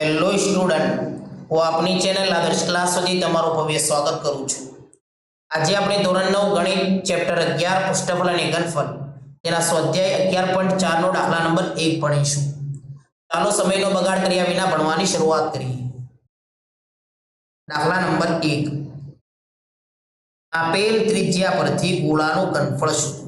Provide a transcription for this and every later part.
Hello student હું આપની channel આદર્શ ક્લાસ સુધી તમારું ભવ્ય સ્વાગત કરું છું. આજે આપણે ધોરણ નવ ગણિત ચેપ્ટર અગિયાર, પુષ્ઠફળ અને ઘનફળ, તેના સ્વાધ્યાય અગિયાર પોઈન્ટ ચારનો દાખલા નંબર એક ભણીશું. ચાલો સમયનો બગાડ કર્યા વિના ભણવાની શરૂઆત કરીએ. દાખલા નંબર એક. આપેલ ત્રિજ્યા પરથી ગોળાનું ઘનફળ શોધો.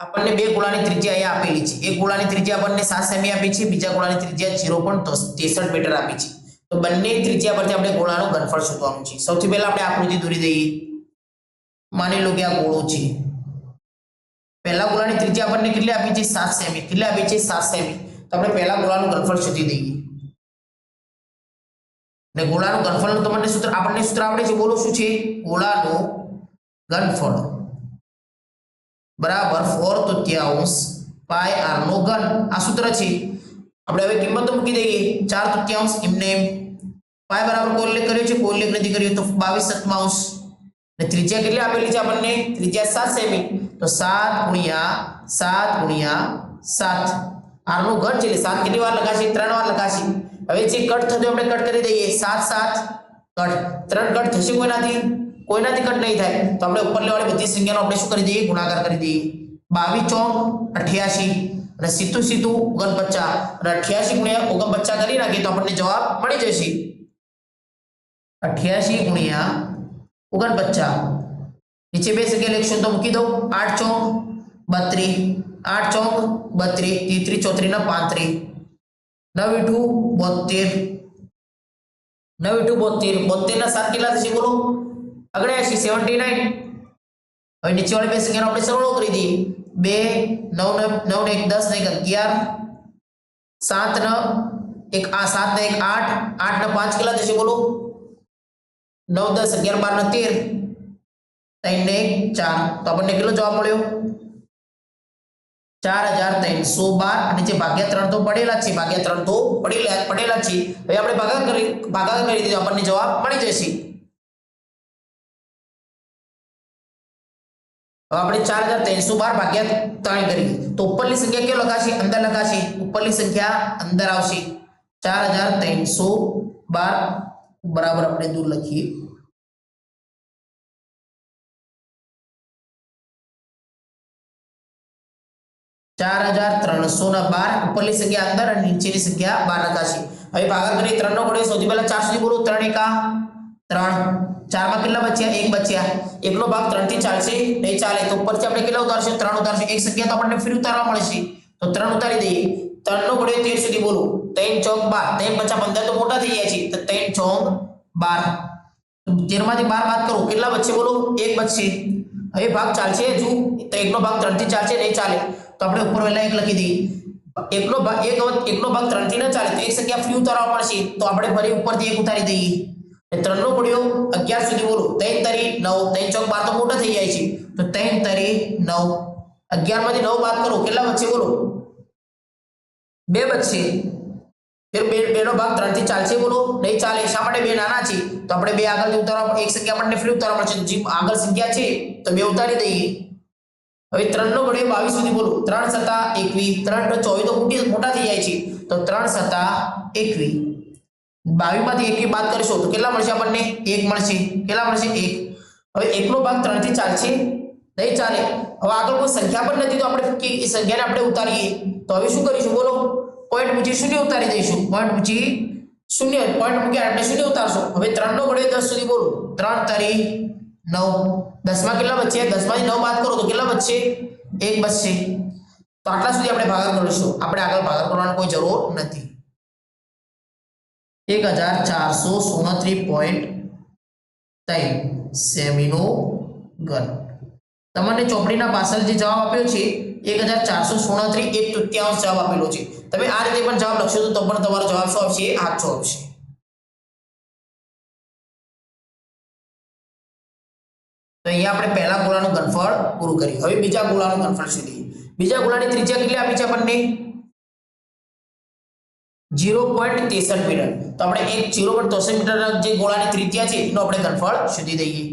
આપણને બે ગોળાની ત્રિજ્યા અહીંયા આપેલી છે. એક ગોળાની ત્રિજ્યા આપણને સાત સેમી આપી છે, બીજા ગોળાની ત્રિજ્યા ઝીરો ત્રેસઠ મીટર આપી છે. તો બંને ત્રિજ્યા પરથી આપણે ગોળાનું ઘનફળ શોધવાનું છે. સૌથી પહેલા આપણે આકૃતિ દોરી દઈએ. માની લો કે આ ગોળો છે. પહેલા ગોળાની ત્રિજ્યા આપણને કેટલી આપી છે? સાત સેમી. કેટલી આપી છે? સાત સેમી. તો આપણે પહેલા ગોળાનું ઘનફળ શોધી દઈએ. ને ગોળાનું ઘનફળનું તમને સૂત્ર, આપણને સૂત્ર આવડે છે? બોલો, શું છે? ગોળાનું ઘનફળ. બરાબર ફોર તૃતીયાંશ પાય આર નો ઘન. આ સૂત્ર છે. આપણે હવે કિંમત મૂકી દઈએ. ચાર તૃતીયાંશ એમને એમ. પાય બરાબર ઉલ્લેખ કર્યો છે? ઉલ્લેખ નથી કર્યો તો બાવીસ સત્તાવંશ ને ત્રિજ્યા કેટલી આપેલી છે આપણને? ત્રિજ્યા સાત સેમી. તો સાત ગુણ્યા સાત ગુણ્યા સાત. આરનું ઘન છે એટલે સાત કેટલી વાર લગાશે ત્રણ વાર લગાશે હવે જે કટ થતો આપણે કટ કરી દઈએ. સાત સાત, કટ. ત્રણ કટ થશે કોઈનાથી? કોઈનાથી કટ નહીં થાય, તો આપણે ઉપર લેવાળી બધી સંખ્યાનો આપણે શું કરી દઈએ? ગુણાકાર કરી દઈએ. બાવીસ ચોક અઠ્યાસી. અને સીધું સીધું ઓગણપચાસ. અને અઠ્યાસી ગુણ્યા ઓગણપચાસ કરી નાખીએ તો આપણને જવાબ મળી જશે. અઠ્યાસી ગુણ્યા ઓગણપચાસ. નીચે બે સંખ્યા લખશું તો મૂકી દઉં. આઠ ચોક બત્રીસ. આઠ ચોક બત્રીસ. તેત્રીસ, ચોત્રીસ ને પાંત્રીસ. નવ ઇઠું બોતેર નવ ઇઠું બોતેર બોતેર ના સાત કેટલા થશે બોલો? અગણ્યાસી સેવન્ટી નાઇન. હવે નીચે વાળી બે સંખ્યાનો આપણે સરવાળો કરી દઈએ. બે, નવ નવ ને એક, દસ ને એક અગિયાર. સાત ને એક, આ સાત ને એક, આઠ. આઠ ને પાંચ કેટલા થશે બોલો? નવ, દસ, અગિયાર, બાર ને તેર. ત્રણ ને એક, ચાર. તો આપણને કેટલો જવાબ મળ્યો? ચાર હજાર ત્રણસો બાર. અને જે ભાગ્યા ત્રણ તો પડેલા છે. ભાગ્યા ત્રણ તો પડેલા પડેલા છે. હવે આપણે ભાગા કરી ભાગા કરી દીધો. આપણને જવાબ મળી જશે. હવે આપણે ચાર હજાર ત્રણસો બાર ભાગ્યા ત્રણ કરી. તો ઉપરની સંખ્યા કેવો લખાશે? અંદર લખાશે. ઉપરની સંખ્યા અંદર આવશે. ચાર હજાર ત્રણસો બાર. બરાબર આપણે દૂર લખીએ. ચાર હજાર ત્રણસો ના બાર. ઉપરની સંખ્યા અંદર અને નીચેની સંખ્યા બાર લખાશે. હવે ભાગાકાર કરી ત્રણ નો ગણ્યો સૌથી પહેલા ચાર સુધી બોલો. ત્રણ એકા ત્રણ. ચારમાં કેટલા બચ્યા? એક બચ્યા. એકનો ભાગ ત્રણથી ચાલશે નહીં ચાલે. તો ઉપરથી આપણે કેટલા ઉતારશું? ત્રણ ઉતારશું. એક સંખ્યા તો આપણને ફરી ઉતારવા મળશે. તો ત્રણ ઉતારી દઈએ. ત્રણ નો ગણ્યો તેર સુધી બોલો. ત્રણ ચોક બાર. ત્રણ પચાસ પંદર તો મોટા થઈ જાય છે. તો ત્રણ ચોક બાર. તેરમાંથી બાર બાદ કરો. કેટલા બચશે બોલો? એક બચશે હવે ભાગ ચાલશે હજુ. તો એકનો ભાગ ત્રણથી ચાલશે, નહીં ચાલે. તો આપણે ઉપર વહેલા એક લખી દઈએ. એકનો ભાગ એક એકનો ભાગ ત્રણથી ના ચાલે. તો એક સંખ્યા ફ્રી ઉતારવા પડશે તો આપણે ફરી ઉપરથી એક ઉતારી દઈએ. ત્રણ પડ્યો અગિયાર સુધી બોલો. ત્રણ તરી નવ, ત્રણ ચોક બાર તો મોટા થઈ જાય છે. તો ત્રણ તરી નવ. અગિયારમાંથી નવ બાદ કરો, કેટલા બચશે બોલો? બે બચશે. ફેર બે, બેનો ભાગ ત્રણથી ચાલશે બોલો. નહીં ચાલે, શા માટે બે નાના છે? તો આપણે બે આગળ ઉતારવા એક સંખ્યા આપણને ફ્રી ઉતારવા પડશે. જે આગળ સંખ્યા છે, તો બે ઉતારી દઈએ. હવે ત્રણ નો ઘડે બાવીસ સુધી બોલો. ત્રણ સત્તા એકવીસ ત્રણ ને ચોવીસ તો મોટા થઈ જાય છે. તો ત્રણ સત્તા એકવીસ બાવીસમાંથી એક બાદ કરીશું તો કેટલા મળશે આપણને? એક મળશે. કેટલા મળશે? એક. હવે એકનો ભાગ ત્રણથી છે. નહીં ચાલે. હવે આગળ કોઈ સંખ્યા પણ નથી તો આપણે એ સંખ્યાને આપણે ઉતારીએ. તો હવે શું કરીશું? બોલો. પોઈન્ટ મૂકી શૂન્ય ઉતારી દઈશું. પોઈન્ટ મૂકી શૂન્ય. પોઈન્ટ મૂકી આપણે શૂન્ય ઉતારશું. હવે ત્રણ નો ઘડે દસ સુધી બોલો. ત્રણ તરી નવ. દસમાં કેટલા બચશે દસમાંથી નવ બાદ કરો તો કેટલા બચશે એક બચશે તો આટલા સુધી આપણે ભાગાકાર કરીશું. આપણે આગળ ભાગાકાર કરવાની કોઈ જરૂર નથી. એક હજાર ચારસો સુડત્રીસ પોઈન્ટ ત્રણ સેમીનો ઘન. તમને ચોપડીના પાછળ જે જવાબ આપ્યો છે, એક હજાર ચારસો સુડત્રીસ એક તૃતીયાંશ જવાબ આપેલો છે. તમે આ રીતે પણ જવાબ લખશો તો પણ તમારો જવાબ શું આવશે? આઠસો આવશે. તો અહીંયા આપણે પહેલા ગોળાનું ઘનફળ પૂરું કર્યું. હવે બીજા ગોળાનું ઘનફળ શોધીએ. બીજા ગોળાની ત્રિજ્યા કેટલી આપી છે આપણને? ઝીરો પોઈન્ટ ત્રેસઠ મીટર. તો આપણે એક ઝીરો પોઈન્ટ ત્રેસઠ મીટર જે ગોળાની ત્રિજ્યા છે, એનો આપણે ઘનફળ શોધી દઈએ.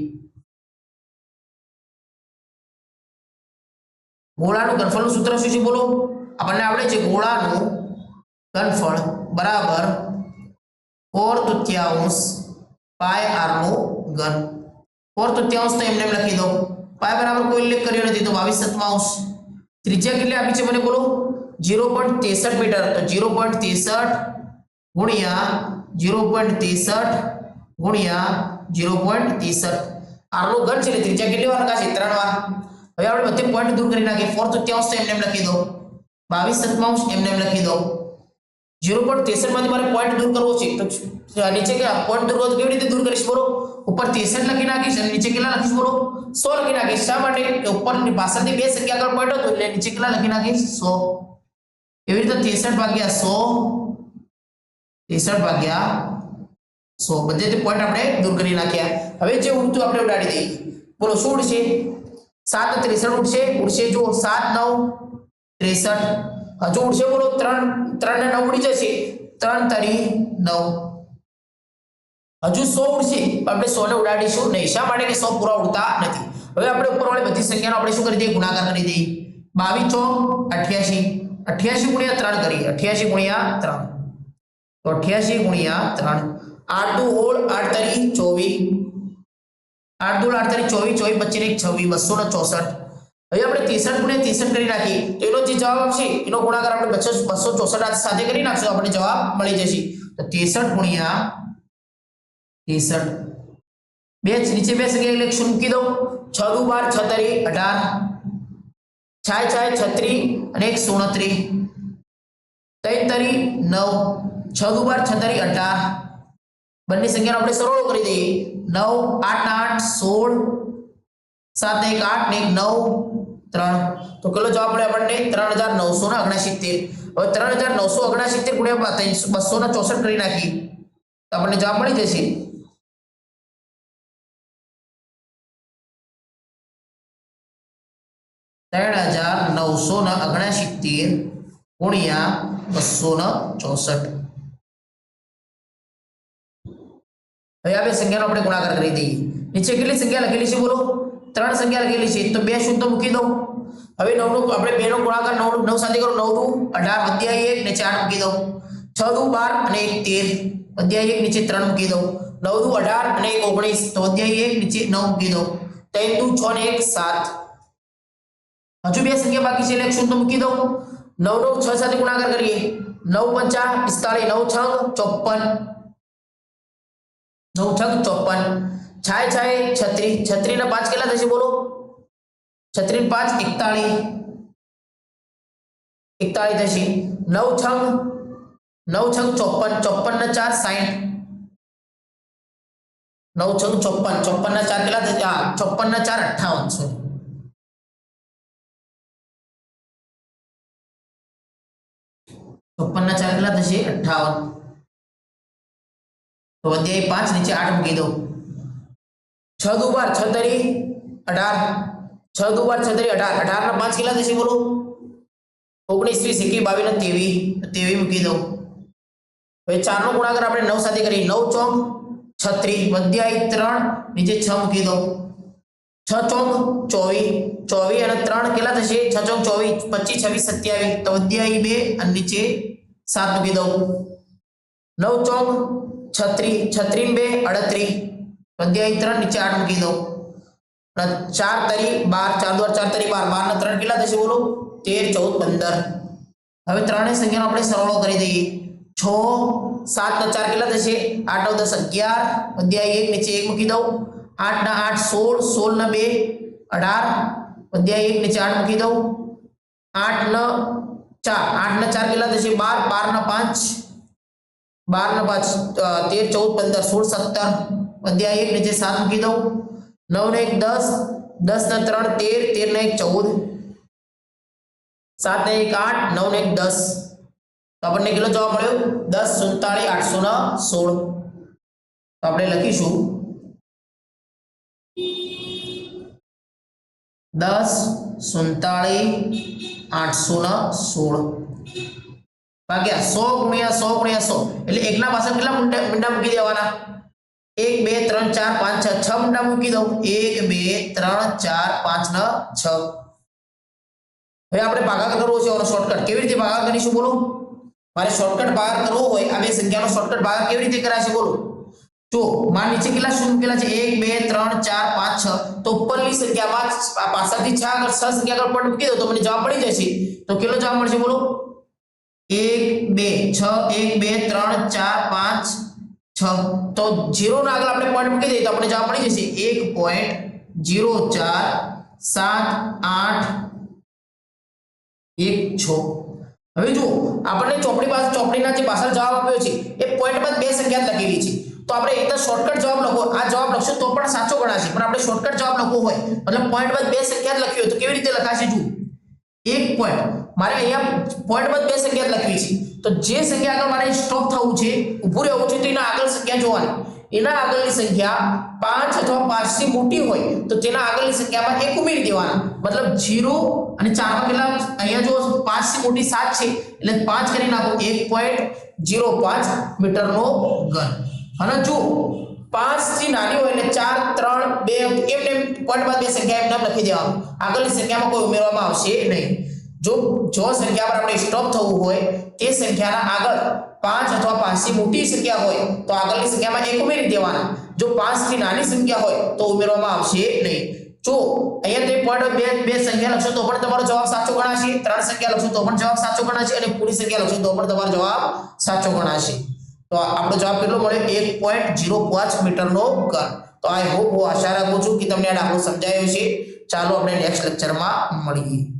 ગોળાનું ઘનફળનું સૂત્ર શું છે, બોલો? આપણને આવડે છે ગોળાનું ઘનફળ બરાબર ફોર તૃતીયાંશ પાય આર નો ઘન. ફોર તૃતીયાંશ તો એમને એમ લખી દો. પાય બરાબર કોઈ ઉલ્લેખ કર્યો નથી, તો બાવીસ સત્તાંશ ત્રિજ્યા કેટલી આપી છે મને બોલો? ઝીરો પોઈન્ટ ત્રેસઠ મીટર તો ઝીરો પોઈન્ટ ત્રેસઠ ગુણ્યા જીરો પોઈન્ટ ત્રેસઠ ગુણ્યા જીરો પોઈન્ટ ત્રેસઠ. આરનો ઘન છે ત્રિજ્યા કેટલી વાર લખાશે? ત્રણ વાર. હવે આપણે બધે પોઈન્ટ દૂર કરી નાખીએ. ફોર તૃત્યાંશ એમને એમ લખી દો. બાવીસ સત્તાંશ એમને એમ લખી દો. જીરો પોઈન્ટ ત્રેસઠમાંથી મારે પોઈન્ટ દૂર કરવો છે. તો નીચે કે પોઈન્ટ દૂર કરો કેવી રીતે દૂર કરીશ બોલો? ઉપર ત્રેસઠ લખી નાખીશ અને નીચે કેટલા લખીશ બોલો? સો લખી નાખીશ. શા માટે? કે ઉપરની પાછળથી બે સંખ્યા આગળ પોઈન્ટ હતો એટલે નીચે કેટલા લખી નાખીશ? સો. એવી રીતે ત્રેસઠ ભાગ્યા સો ત્રેસઠ ભાગ્યા સો. બધેથી પોઈન્ટ આપણે દૂર કરી નાખ્યા. હવે જે ઉડતું આપણે ઉડાડી દઈએ. બોલો, શું ઉડશે? સાત ત્રેસઠ ઉડશે. ઉડશે જો સાત, નવ, ત્રેસઠ. હજુ ઉડશે બોલો, ત્રણ ત્રણ ને નવ ઉડી જશે. ત્રણ તરી નવ. હજુ સો ઉડશે. પણ આપણે સો ને ઉડાડીશું નહીં. શા માટે કે સો પૂરા ઉડતા નથી? હવે આપણે ઉપરવાળી બધી સંખ્યાનો આપણે શું કરી દઈએ? ગુણાકાર કરી દઈએ. બાવીસ છો અઠ્યાસી. અઠ્યાસી ગુણ્યા ત્રણ કરીએ. અઠ્યાસી ગુણ્યા ત્રણ. તો અઠ્યાસી ગુણ્યા ત્રણ. આઠ હોળ આઠ તરી ચોવીસ. આઠ દુ આઠ તરી ચોવીસ ચોવીસ પચીસ એક છવ્વીસ બસો ને ચોસઠ. હવે આપણે ત્રેસઠ ગુણ્યા ત્રેસઠ કરી નાખીએ. તો એનો જે જવાબ આવશે એનો ગુણાકાર આપણે બસો બસો ચોસઠ સાથે કરી નાખશું. આપણને જવાબ મળી જશે. તો ત્રેસઠ ગુણ્યા ત્રેસઠ. બે, નીચે બે સંખ્યા એટલે શું મૂકી દઉં. છ દુ બાર, છ તરી અઢાર. છાય છાય છત્રી અને એક સુણત્રી. ત્રણ તરી, નવ. છ દુબાર છતરી અઢાર. બંને સંખ્યાનો આપણે સરળો કરી દઈએ. નવ, આઠ આઠ, સોળ. સાત, એક, આઠ, ને એક, નવ, ત્રણ. તો કેટલો જવાબ મળે આપણને? ત્રણ હજાર નવસો ને ઓગણસિત્તેર. હવે ત્રણ હજાર નવસો ઓગણસિત્તેર ગુણ્યા બસો ને ચોસઠ કરી નાખીએ. તો આપણને જવાબ મળી જશે નવસો ને ઓગણસિત્તેર ગુણ્યા બસો ને ચોસઠ. હવે આ બે સંખ્યાનો આપણે ગુણાકાર કરી દઈએ. નીચે કેટલી સંખ્યા લખેલી છે બોલો? ત્રણ સંખ્યા લખેલી છે. તો બે શૂન્ય મૂકી દો હવે નવ નો આપણે બે નો ગુણાકાર નવ નવ સાથે કરો નવ દુ અઢાર અધ્યાય એક નીચે આઠ મૂકી દો છ દુ બાર અને એક તેર. અધ્યાય એક નીચે ત્રણ મૂકી દો નવ દુ અઢાર અને એક ઓગણીસ. તો અધ્યાય એક નીચે નવ મૂકી દો ત્રણ દુ છ ને એક સાત. હજુ બે સંખ્યા બાકી છે એટલે શૂન્ય તો મૂકી દો નવ નો છ સાથે ગુણાકાર કરીએ નવ પંચા પિસ્તાળીસ નવ છ ચોપન નવ છક ચોપન છાય છાય છત્રી છત્રી ના પાંચ કેટલા થશે બોલો છત્રી ને પાંચ એકતાળી એકતાળી થશે નવ છંગ નવ છંગ ચોપન ચોપન ના ચાર સાઠ નવ છંગ ચોપન ચોપન ના ચાર કેટલા થશે હા ચોપન ના ચાર અઠાવન છે ચોપન ના ચાર કેટલા થશે? અઠાવન તો અધ્યાય પાંચ, નીચે આઠ મૂકી દો. છ દુ બાર છ અઢાર. છ દુ બાર છ અઢાર. અઢાર ના પાંચ કેટલા થશે બોલો? ઓગણીસ, વીસ એકી બાવીસ ને તેવી તેવી મૂકી દો. હવે ચાર નો ગુણાકાર આપણે નવ સાથે કરી નવ ચોક છત્રીસ. અધ્યાય ત્રણ, નીચે છ મૂકી દો. છ ચોક ચોવીસ ચોવીસ અને ત્રણ કેટલા થશે? છ ચોક ચોવીસ પચીસ, છવ્વીસ, સત્યાવીસ. તો અધ્યાય બે અને નીચે સાત મૂકી દઉં. નવ ચોક છત્રી છત્રી બે અડત્રી અધ્યાય ત્રણ, નીચે આઠ મૂકી દઉં. ચાર તરી બાર, ચાર દ્વાર ચાર તરી બાર. બાર ને ત્રણ કેટલા થશે બોલો? તેર, ચૌદ, પંદર. હવે ત્રણેય સંખ્યાનો આપણે સરળો કરી દઈએ. છ, સાત ચાર કેટલા થશે? આઠ, નવ, દસ, અગિયાર. અધ્યાય એક, નીચે એક મૂકી દઉં. આઠ ના આઠ સોળ સોળ ને બે અઢાર અધ્યાય એક નીચે આઠ મૂકી દઉં. આઠ ને ચાર આઠ ને ચાર કેટલા થશે? બાર બાર ને પાંચ બાર ને પાંચ અ, તેર ચૌદ પંદર સોળ સત્તર અધ્યાય એક નીચે સાત મૂકી દઉં. નવ ને એક દસ દસ ને ત્રણ તેર તેર ને એક ચૌદ. સાત ને એક આઠ નવ ને એક દસ. તો આપણને કેટલો જવાબ મળ્યો? દસ સુડતાળીસ આઠસો ને સોળ. તો આપણે લખીશું દસ, સુડતાળીસ આઠસો ને સોળ. ભાગ્યા સો ગુણ્યા સો ગુણ્યા સો. એટલે એકના પાછળ કેટલા મીંડા મૂકી દેવાના? એક, બે, ત્રણ, ચાર, પાંચ, છ. છ મીંડા મૂકી દઉં. એક, બે, ત્રણ, ચાર, પાંચ, ને, છ. હવે આપણે ભાગાકાર કરવો છે શોર્ટકટ કેવી રીતે ભાગાકાર કરીશું બોલો? મારે શોર્ટકટ ભાગાકાર કરવો હોય, આ બે સંખ્યાનો શોર્ટકટ ભાગાકાર કેવી રીતે કરાશે બોલો? જો માં નીચે કેટલા શૂન્ય મૂકેલા છે? એક, બે, ત્રણ, ચાર, પાંચ, છ. તો ઉપરની સંખ્યામાં પાછળથી છ આગળ 6 સંખ્યા આગળ પોઈન્ટ મૂકી દો તો મને જવાબ મળી જશે. તો કેટલો જવાબ મળશે બોલો? એક, બે, છ, એક, બે, ત્રણ, ચાર, પાંચ, છ. તો 0 ના આગળ આપણે પોઈન્ટ મૂકી દઈએ તો આપણે જવાબ મળી જશે. એક પોઈન્ટ જીરો ચાર સાત આઠ એક છ. હવે જુઓ, આપણને ચોપડી પાસે ચોપડીના જે પાછળ જવાબ આપ્યો છે, એ પોઈન્ટ બાદ બે સંખ્યા લખેલી છે. તો આપણે એકદમ શોર્ટકટ જવાબ લખો આ જવાબ લખશો તો પણ સાચો ગણાશે. પણ આપણે શોર્ટકટ જવાબ લખવો હોય. મતલબ પોઈન્ટ બાદ બે સંખ્યા જ લખી હોય તો કેવી રીતે લખાશે જુઓ. એક પોઈન્ટ મારે અહીંયા પોઈન્ટ બાદ બે સંખ્યા લખવી છે. તો જે સંખ્યા આગળ મારે સ્ટોપ થવું છે, ઊભું રહેવું છે, તો એના આગળ સંખ્યા જોવાની. એના આગળની સંખ્યા પાંચ અથવા પાંચથી મોટી હોય, તો તેના આગળની સંખ્યામાં એક ઉમેરી દેવાના. મતલબ જીરો અને ચારમાં કેટલા? અહીંયા જો પાંચથી મોટી સાત છે. એટલે પાંચ કરી નાખો, એક પોઈન્ટ જીરો પાંચ, મીટરનો ઘન. અને જો પાંચથી નાની હોય એટલે ચાર, ત્રણ, બે, એમને પોઈન્ટ બાદ બે સંખ્યા એમ લખી દેવાનું. આગળની સંખ્યામાં કોઈ ઉમેરવામાં આવશે નહીં. જો જો સંખ્યા પર આપણે સ્ટોપ થવું હોય, તે સંખ્યાના આગળ પાંચ અથવા પાંચથી મોટી સંખ્યા હોય, તો આગળની સંખ્યામાં એક ઉમેરી દેવાના. જો પાંચથી નાની સંખ્યા હોય, તો ઉમેરવામાં આવશે નહીં. જો અહીંયા તે પોઈન્ટ બે બે સંખ્યા લખશો, તો પણ તમારો જવાબ સાચો ગણાશે. ત્રણ સંખ્યા લખશો, તો પણ જવાબ સાચો ગણાશે. અને પૂરી સંખ્યા લખશો, તો પણ તમારો જવાબ સાચો ગણાશે. તો આપણો જવાબ કેટલો મળ્યો? એક પોઈન્ટ જીરો પાંચ મીટરનો ઘન. તો આઈ હોપ હું આશા રાખું છું કે તમને આ દાખલો સમજાયો છે ચાલો આપણે નેક્સ્ટ લેક્ચરમાં મળીએ.